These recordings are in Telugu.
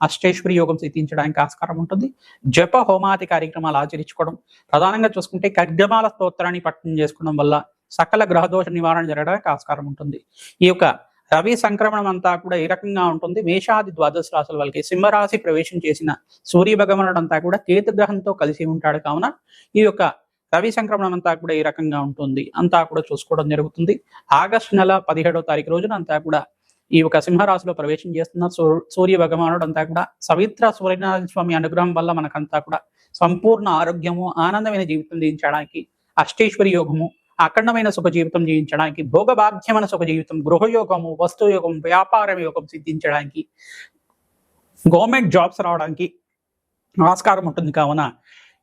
అష్టేశ్వరి యోగం సిద్ధించడానికి ఆస్కారం ఉంటుంది. జప హోమాది కార్యక్రమాలు ఆచరించుకోవడం ప్రధానంగా చూసుకుంటే ఖడ్గమాల స్తోత్రాన్ని పట్టణం చేసుకోవడం వల్ల సకల గ్రహదోష నివారణ జరగడానికి ఆస్కారం ఉంటుంది. ఈ యొక్క రవి సంక్రమణం అంతా కూడా ఏ రకంగా ఉంటుంది? మేషాది ద్వాదశ రాశుల వాళ్ళకి సింహరాశి ప్రవేశం చేసిన సూర్య భగవానుడు అంతా కూడా కేతు గ్రహంతో కలిసి ఉంటాడు కావున ఈ యొక్క రవి సంక్రమణం అంతా కూడా ఈ రకంగా ఉంటుంది? అంతా కూడా చూసుకోవడం జరుగుతుంది. ఆగస్టు నెల పదిహేడవ తారీఖు రోజున అంతా కూడా ఈ యొక్క సింహరాశిలో ప్రవేశం చేస్తున్న సూ- సూర్య భగవానుడు అంతా కూడా సవిత్ర సూర్యనారాయణ స్వామి అనుగ్రహం వల్ల మనకంతా కూడా సంపూర్ణ ఆరోగ్యము ఆనందమైన జీవితం జీవించడానికి అష్టేశ్వరి యోగము అఖండమైన సుఖ జీవితం జీవించడానికి భోగభాగ్యమైన సుఖ జీవితం గృహయోగము వస్తు యోగం వ్యాపారం యోగం సిద్ధించడానికి గవర్నమెంట్ జాబ్స్ రావడానికి ఆస్కారం ఉంటుంది కావున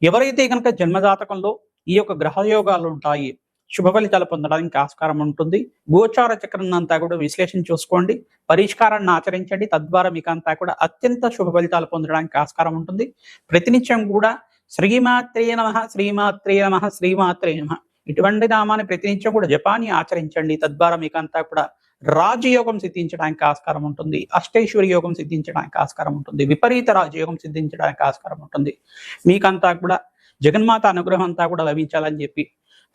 ఎవరైతే కనుక జన్మజాతకంలో ఈ యొక్క గ్రహయోగాలు ఉంటాయి శుభ ఫలితాలు పొందడానికి ఆస్కారం ఉంటుంది. గోచార చక్రం అంతా కూడా విశ్లేషణ చూసుకోండి. పరిష్కారాన్ని ఆచరించండి. తద్వారా మీకు అంతా కూడా అత్యంత శుభ ఫలితాలు పొందడానికి ఆస్కారం ఉంటుంది. ప్రతినిత్యం కూడా శ్రీమాత్రే నమ శ్రీమాత్రే నమ శ్రీమాత్రే నమ. ఇటువంటి నామాన్ని ప్రతినిత్యం కూడా జపాన్ని ఆచరించండి. తద్వారా మీకు అంతా కూడా రాజయోగం సిద్ధించడానికి ఆస్కారం ఉంటుంది. అష్టైశ్వరి యోగం సిద్ధించడానికి ఆస్కారం ఉంటుంది. విపరీత రాజయోగం సిద్ధించడానికి ఆస్కారం ఉంటుంది. మీకంతా కూడా జగన్మాత అనుగ్రహం అంతా కూడా లభించాలని చెప్పి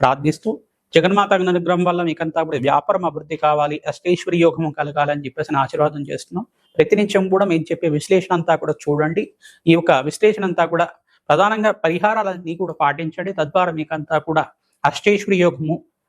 ప్రార్థిస్తూ జగన్మాత అనుగ్రహం వల్ల మీకంతా కూడా వ్యాపారం అభివృద్ధి కావాలి అష్టేశ్వరి యోగం కలగాలని చెప్పేసి ఆశీర్వాదం చేస్తున్నాం. ప్రతినిత్యం కూడా మేము చెప్పే విశ్లేషణ అంతా కూడా చూడండి. ఈ యొక్క విశ్లేషణ అంతా కూడా ప్రధానంగా పరిహారాలన్నీ కూడా పాటించండి. తద్వారా మీకంతా కూడా అష్టేశ్వరి యోగము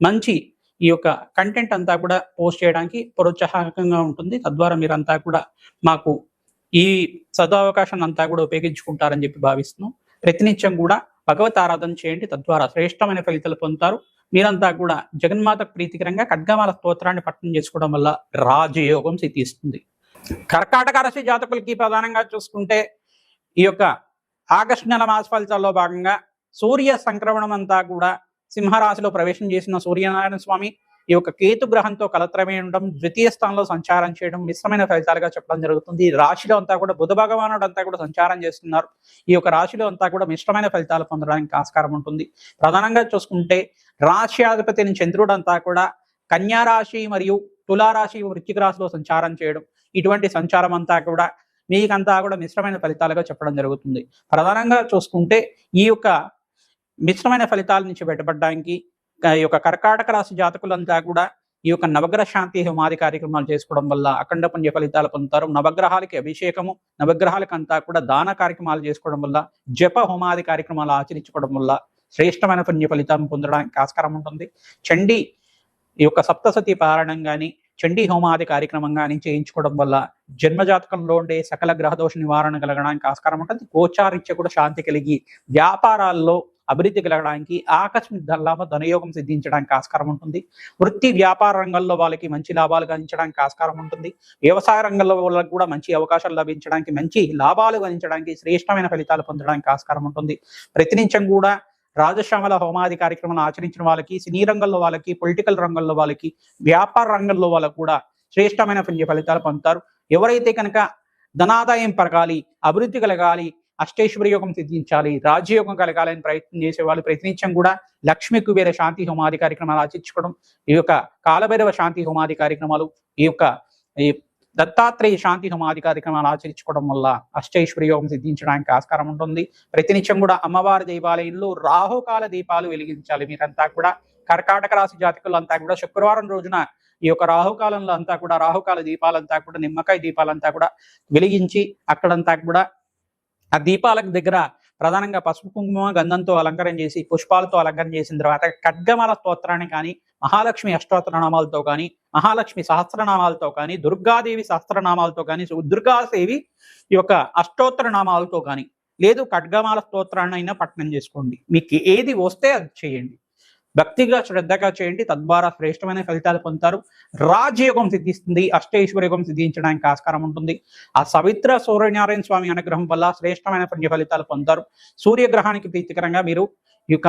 మంచి ఈ యొక్క కంటెంట్ అంతా కూడా పోస్ట్ చేయడానికి ప్రోత్సాహకంగా ఉంటుంది. తద్వారా మీరంతా కూడా మాకు ఈ సదావకాశాన్ని అంతా కూడా ఉపయోగించుకుంటారని చెప్పి భావిస్తున్నాం. ప్రతినిత్యం కూడా భగవత్ ఆరాధన చేయండి. తద్వారా శ్రేష్టమైన ఫలితాలు పొందుతారు. మీరంతా కూడా జగన్మాత ప్రీతికరంగా ఖడ్గమాల స్తోత్రాన్ని పట్టణం చేసుకోవడం వల్ల రాజయోగం సిద్ధిస్తుంది. కర్కాటక రాశి జాతకులకి ప్రధానంగా చూసుకుంటే ఈ యొక్క ఆగస్టు నెల మాస ఫలితాల్లో భాగంగా సూర్య సంక్రమణం అంతా కూడా సింహరాశిలో ప్రవేశం చేసిన సూర్యనారాయణ స్వామి ఈ యొక్క కేతు గ్రహంతో కలత్రమే ఉండడం ద్వితీయ స్థానంలో సంచారం చేయడం మిశ్రమైన ఫలితాలుగా చెప్పడం జరుగుతుంది. ఈ రాశిలో అంతా కూడా బుధ భగవానుడు అంతా కూడా సంచారం చేస్తున్నారు. ఈ యొక్క రాశిలో అంతా కూడా మిశ్రమైన ఫలితాలు పొందడానికి ఆస్కారం ఉంటుంది. ప్రధానంగా చూసుకుంటే రాశ్యాధిపతిని చంద్రుడు అంతా కూడా కన్యారాశి మరియు తులారాశి వృశ్చిక రాశిలో సంచారం చేయడం ఇటువంటి సంచారం అంతా కూడా మీకంతా కూడా మిశ్రమైన ఫలితాలుగా చెప్పడం జరుగుతుంది. ప్రధానంగా చూసుకుంటే ఈ యొక్క మిశ్రమైన ఫలితాల నుంచి బయటపడడానికి ఈ యొక్క కర్కాటక రాశి జాతకులంతా కూడా ఈ యొక్క నవగ్రహ శాంతి హోమాది కార్యక్రమాలు చేసుకోవడం వల్ల అఖండ పుణ్య ఫలితాలు పొందుతారు. నవగ్రహాలకి అభిషేకము నవగ్రహాలకంతా కూడా దాన కార్యక్రమాలు చేసుకోవడం వల్ల జప హోమాది కార్యక్రమాలు ఆచరించుకోవడం వల్ల శ్రేష్టమైన పుణ్య ఫలితాలను పొందడానికి ఆస్కారం ఉంటుంది. చండీ ఈ యొక్క సప్తసతి పారాయణం కానీ చండీ హోమాది కార్యక్రమం కానీ చేయించుకోవడం వల్ల జన్మజాతకంలో ఉండే సకల గ్రహదోష నివారణ కలగడానికి ఆస్కారం ఉంటుంది. గోచారిత్య కూడా శాంతి కలిగి వ్యాపారాల్లో అభివృద్ధి కలగడానికి ఆకస్మిక లాభ ధనయోగం సిద్ధించడానికి ఆస్కారం ఉంటుంది. వృత్తి వ్యాపార రంగంలో వాళ్ళకి మంచి లాభాలు గణించడానికి ఆస్కారం ఉంటుంది. వ్యవసాయ రంగంలో వాళ్ళకి కూడా మంచి అవకాశాలు లభించడానికి మంచి లాభాలు గణించడానికి శ్రేష్టమైన ఫలితాలు పొందడానికి ఆస్కారం ఉంటుంది. ప్రతినిత్యం కూడా రాజశ్యామల హోమాది కార్యక్రమాలు ఆచరించిన వాళ్ళకి సినీ రంగంలో వాళ్ళకి పొలిటికల్ రంగంలో వాళ్ళకి వ్యాపార రంగంలో వాళ్ళకు కూడా శ్రేష్టమైన పుణ్య ఫలితాలు పొందుతారు. ఎవరైతే కనుక ధనాదాయం పెరగాలి అభివృద్ధి కలగాలి అష్టేశ్వరి యోగం సిద్ధించాలి రాజయోగం కలగాలని ప్రయత్నం చేసే వాళ్ళు ప్రతినిత్యం కూడా లక్ష్మీ కుబేర శాంతి హోమాది కార్యక్రమాలు ఆచరించుకోవడం ఈ యొక్క కాలభైరవ శాంతి హోమాది కార్యక్రమాలు ఈ యొక్క ఈ దత్తాత్రేయ శాంతి హోమాది కార్యక్రమాలు ఆచరించుకోవడం వల్ల అష్టైశ్వర్య యోగం సిద్ధించడానికి ఆస్కారం ఉంటుంది. ప్రతినిత్యం కూడా అమ్మవారి దేవాలయంలో రాహుకాల దీపాలు వెలిగించాలి. మీరంతా కూడా కర్కాటక రాశి జాతకులంతా కూడా శుక్రవారం రోజున ఈ యొక్క రాహుకాలంలో అంతా కూడా రాహుకాల దీపాలంతా కూడా నిమ్మకాయ దీపాలంతా కూడా వెలిగించి అక్కడంతా కూడా ఆ దీపాలకు దగ్గర ప్రధానంగా పసుపు కుంకుమ గంధంతో అలంకరణ చేసి పుష్పాలతో అలంకరణ చేసిన తర్వాత ఖడ్గమాల స్తోత్రాన్ని కానీ మహాలక్ష్మి అష్టోత్తరనామాలతో కానీ మహాలక్ష్మి సహస్రనామాలతో కానీ దుర్గాదేవి సహస్రనామాలతో కానీ దుర్గాదేవి ఈ యొక్క అష్టోత్తర నామాలతో కానీ లేదు ఖడ్గమాల స్తోత్రాన్ని అయినా పట్టణం చేసుకోండి. మీకు ఏది వస్తే అది చేయండి. భక్తిగా శ్రద్ధగా చేయండి. తద్వారా శ్రేష్టమైన ఫలితాలు పొందుతారు. రాజయోగం సిద్ధిస్తుంది. అష్టైశ్వర్యోగం సిద్ధించడానికి ఆస్కారం ఉంటుంది. ఆ సవిత్ర సూర్యనారాయణ స్వామి అనుగ్రహం వల్ల శ్రేష్టమైన పుణ్య ఫలితాలు పొందుతారు. సూర్యగ్రహానికి ప్రీతికరంగా మీరు ఈ యొక్క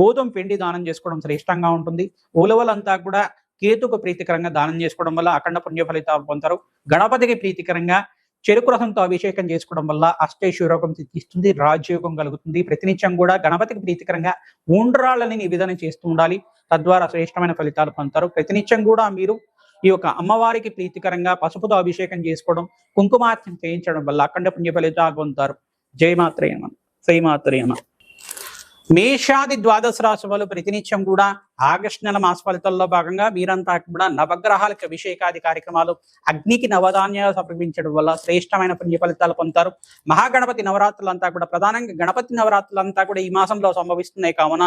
గోధుమ పిండి దానం చేసుకోవడం శ్రేష్టంగా ఉంటుంది. ఉలవలంతా కూడా కేతుకు ప్రీతికరంగా దానం చేసుకోవడం వల్ల అఖండ పుణ్య ఫలితాలు పొందుతారు. గణపతికి ప్రీతికరంగా చెరుకు రసంతో అభిషేకం చేసుకోవడం వల్ల అష్టైశ్వరోగం సిద్ధిస్తుంది రాజయోగం కలుగుతుంది. ప్రతినిత్యం కూడా గణపతికి ప్రీతికరంగా ఉండ్రాళ్ళని నివేదన చేస్తూ ఉండాలి. తద్వారా శ్రేష్టమైన ఫలితాలు పొందుతారు. ప్రతినిత్యం కూడా మీరు ఈ యొక్క అమ్మవారికి ప్రీతికరంగా పసుపుతో అభిషేకం చేసుకోవడం కుంకుమార్చన చేయించడం వల్ల అఖండ పుణ్య ఫలితాలు పొందుతారు. జయమాత్రేయమ శ్రీమాత్రేయమ మేషాది ద్వాదశ రాశి వాళ్ళు ప్రతినిత్యం కూడా ఆగస్టు నెల మాస ఫలితాల్లో భాగంగా మీరంతా కూడా నవగ్రహాలకు అభిషేకాది కార్యక్రమాలు అగ్నికి నవధాన్యాలు సమర్పించడం వల్ల శ్రేష్టమైన పుణ్య ఫలితాలు పొందుతారు. మహాగణపతి నవరాత్రులంతా కూడా ప్రధానంగా గణపతి నవరాత్రులంతా కూడా ఈ మాసంలో సంభవిస్తున్నాయి కావున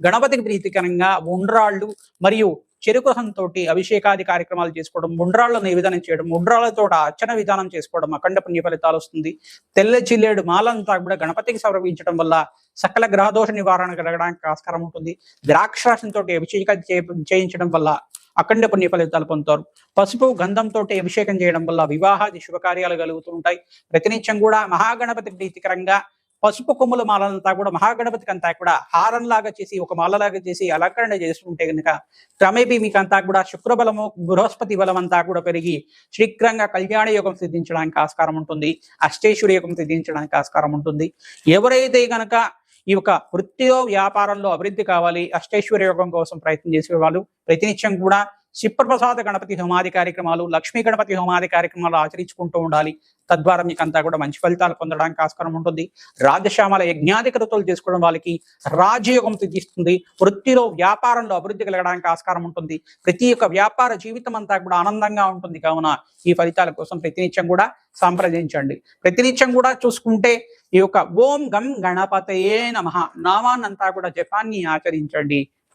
గణపతికి ప్రీతికరంగా ఉండ్రాళ్ళు మరియు చెరుకు తోటి అభిషేకాది కార్యక్రమాలు చేసుకోవడం ముండ్రాళ్ళను నివేదనం చేయడం ముండ్రాళ్ళతో అర్చన విధానం చేసుకోవడం అఖండ పుణ్య ఫలితాలు వస్తుంది. తెల్ల చిల్లేడు మాలంతా కూడా గణపతికి సమర్పించడం వల్ల సకల గ్రహదోష నివారణ కలగడానికి ఆస్కారం ఉంటుంది. ద్రాక్షరాశంతో అభిషేకం చేయించడం వల్ల అఖండ పుణ్య ఫలితాలు పొందుతారు. పసుపు గంధంతో అభిషేకం చేయడం వల్ల వివాహాది శుభకార్యాలు కలుగుతూ ఉంటాయి. ప్రతినిత్యం కూడా మహాగణపతి ప్రీతికరంగా పసుపు కొమ్ముల మాలంతా కూడా మహాగణపతికి అంతా కూడా హారంలాగా చేసి ఒక మాలలాగా చేసి అలంకరణ చేస్తుంటే కనుక క్రమేపీ మీకు అంతా కూడా శుక్రబలము బృహస్పతి బలం అంతా కూడా పెరిగి శీఘ్రంగా కళ్యాణ యోగం సిద్ధించడానికి ఆస్కారం ఉంటుంది. అష్టేశ్వరి యోగం సిద్ధించడానికి ఆస్కారం ఉంటుంది. ఎవరైతే గనక ఈ యొక్క వృత్తిలో వ్యాపారంలో అభివృద్ధి కావాలి అష్టైశ్వర్య యోగం కోసం ప్రయత్నం చేసే వాళ్ళు ప్రతినిత్యం కూడా శిప్రప్రసాద గణపతి హోమాది కార్యక్రమాలు లక్ష్మీ గణపతి హోమాది కార్యక్రమాలు ఆచరించుకుంటూ ఉండాలి. తద్వారా మీకు అంతా కూడా మంచి ఫలితాలు పొందడానికి ఆస్కారం ఉంటుంది. రాజశ్యామల యజ్ఞాధికృతులు చేసుకోవడం వాళ్ళకి రాజయోగం తీస్తుంది వృత్తిలో వ్యాపారంలో అభివృద్ధి కలగడానికి ఆస్కారం ఉంటుంది. ప్రతి ఒక్క వ్యాపార జీవితం అంతా కూడా ఆనందంగా ఉంటుంది. కావున ఈ ఫలితాల కోసం ప్రతినిత్యం కూడా సంప్రదించండి. ప్రతినిత్యం కూడా చూసుకుంటే ఈ యొక్క ఓం గం గణపతయే నమ. నామాన్నంతా కూడా జపాన్ని ఆచరించండి.